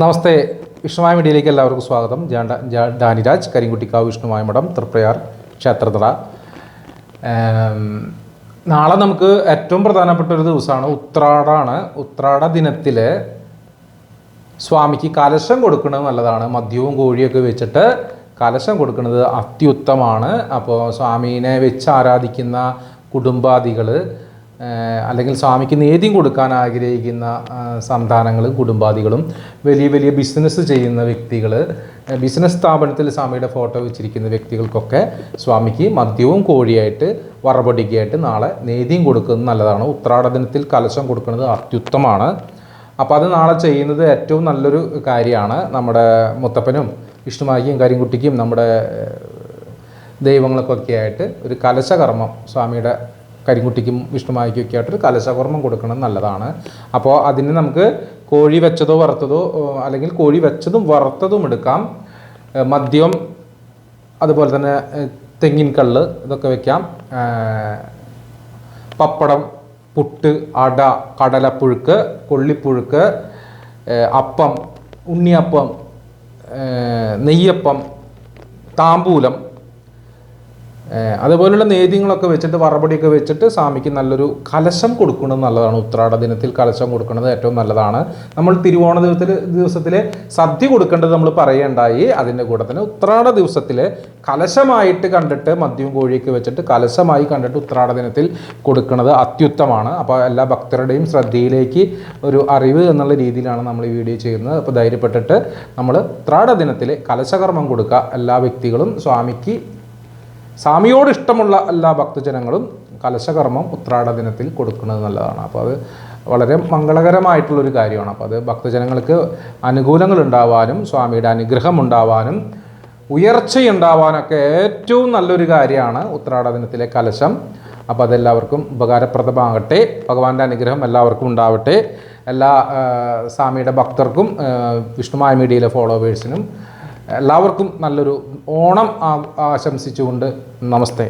നമസ്തേ വിഷ്ണുമായ മീഡിയയിലേക്ക് എല്ലാവർക്കും സ്വാഗതം. ഞാൻ ഡാനിരാജ് കരിങ്കുട്ടിക്കാവ് വിഷ്ണുമായ മഠം തൃപ്രയാർ ക്ഷേത്രതറ നാളെ നമുക്ക് ഏറ്റവും പ്രധാനപ്പെട്ട ഒരു ദിവസമാണ് ഉത്രാടാണ്. ഉത്രാട ദിനത്തിൽ സ്വാമിക്ക് കലശം കൊടുക്കുന്നത് നല്ലതാണ്. മദ്യവും കോഴിയൊക്കെ വെച്ചിട്ട് കലശം കൊടുക്കുന്നത് അത്യുത്തമാണ്. അപ്പോൾ സ്വാമീനെ വെച്ച് ആരാധിക്കുന്ന കുടുംബാദികൾ അല്ലെങ്കിൽ സ്വാമിക്ക് നേദ്യം കൊടുക്കാൻ ആഗ്രഹിക്കുന്ന സന്താനങ്ങളും കുടുംബാദികളും വലിയ വലിയ ബിസിനസ് ചെയ്യുന്ന വ്യക്തികൾ ബിസിനസ് സ്ഥാപനത്തിൽ സ്വാമിയുടെ ഫോട്ടോ വെച്ചിരിക്കുന്ന വ്യക്തികൾക്കൊക്കെ സ്വാമിക്ക് മദ്യവും കോഴിയായിട്ട് വറപടിക്കായിട്ട് നാളെ നേദ്യം കൊടുക്കുന്നത് നല്ലതാണ്. ഉത്രാടനത്തിൽ കലശം കൊടുക്കുന്നത് അത്യുത്തമാണ്. അപ്പോൾ അത് നാളെ ചെയ്യുന്നത് ഏറ്റവും നല്ലൊരു കാര്യമാണ് നമ്മുടെ മുത്തപ്പനും വിഷ്ണുമായിക്കും കരിങ്കുട്ടിക്കും നമ്മുടെ ദൈവങ്ങൾക്കൊക്കെ ആയിട്ട് ഒരു കലശകർമ്മം സ്വാമിയുടെ കരിങ്കുട്ടിക്കും വിഷ്ണുമായിക്കും ഒക്കെ ആയിട്ട് ഒരു കലശകർമ്മം കൊടുക്കണം നല്ലതാണ്. അപ്പോൾ അതിന് നമുക്ക് കോഴി വെച്ചതോ വറുത്തതോ അല്ലെങ്കിൽ കോഴി വെച്ചതും വറുത്തതും എടുക്കാം. മദ്യം അതുപോലെ തന്നെ തെങ്ങിൻ കള്ള് ഇതൊക്കെ വെക്കാം. പപ്പടം പുട്ട് അട കടലപ്പുഴുക്ക് കൊള്ളിപ്പുഴുക്ക് അപ്പം ഉണ്ണിയപ്പം നെയ്യപ്പം താമ്പൂലം ഏഹ് അതുപോലുള്ള നേദ്യങ്ങളൊക്കെ വെച്ചിട്ട് വറപടിയൊക്കെ വെച്ചിട്ട് സ്വാമിക്ക് നല്ലൊരു കലശം കൊടുക്കുന്നത് നല്ലതാണ്. ഉത്രാട ദിനത്തിൽ കലശം കൊടുക്കുന്നത് ഏറ്റവും നല്ലതാണ്. നമ്മൾ തിരുവോണ ദിവസത്തിൽ ദിവസത്തിലെ സദ്യ കൊടുക്കേണ്ടത് നമ്മൾ പറയേണ്ടായി. അതിന്റെ കൂടെ തന്നെ ഉത്രാട ദിവസത്തിൽ കലശമായിട്ട് കണ്ടിട്ട് മദ്യവും കോഴിയൊക്കെ വെച്ചിട്ട് കലശമായി കണ്ടിട്ട് ഉത്രാട ദിനത്തിൽ കൊടുക്കുന്നത് അത്യുത്തമാണ്. അപ്പോൾ എല്ലാ ഭക്തരുടെയും ശ്രദ്ധയിലേക്ക് ഒരു അറിവ് എന്നുള്ള രീതിയിലാണ് നമ്മൾ ഈ വീഡിയോ ചെയ്യുന്നത്. അപ്പോൾ ധൈര്യപ്പെട്ടിട്ട് നമ്മൾ ഉത്രാട ദിനത്തിൽ കലശകർമ്മം കൊടുക്കുക. എല്ലാ വ്യക്തികളും സ്വാമിക്ക് സ്വാമിയോട് ഇഷ്ടമുള്ള എല്ലാ ഭക്തജനങ്ങളും കലശകർമ്മം ഉത്രാട ദിനത്തിൽ കൊടുക്കുന്നത് നല്ലതാണ്. അപ്പോൾ അത് വളരെ മംഗളകരമായിട്ടുള്ളൊരു കാര്യമാണ്. അപ്പോൾ അത് ഭക്തജനങ്ങൾക്ക് അനുകൂലങ്ങൾ ഉണ്ടാവാനും സ്വാമിയുടെ അനുഗ്രഹം ഉണ്ടാവാനും ഉയർച്ചയുണ്ടാവാനൊക്കെ ഏറ്റവും നല്ലൊരു കാര്യമാണ് ഉത്രാട ദിനത്തിലെ കലശം. അപ്പോൾ അതെല്ലാവർക്കും ഉപകാരപ്രദമാകട്ടെ. ഭഗവാന്റെ അനുഗ്രഹം എല്ലാവർക്കും ഉണ്ടാവട്ടെ. എല്ലാ സ്വാമിയുടെ ഭക്തർക്കും വിഷ്ണുമായ മീഡിയയിലെ ഫോളോവേഴ്സിനും എല്ലാവർക്കും നല്ലൊരു ഓണം ആശംസിച്ചുകൊണ്ട് നമസ്തേ.